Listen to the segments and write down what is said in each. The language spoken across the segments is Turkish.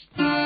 Thank you.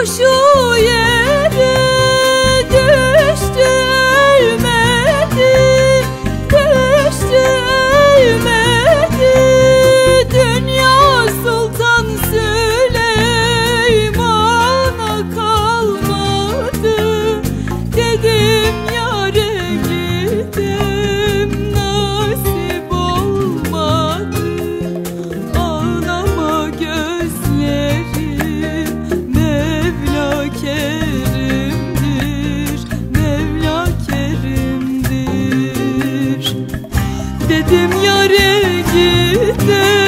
yer Dedim yare gidelim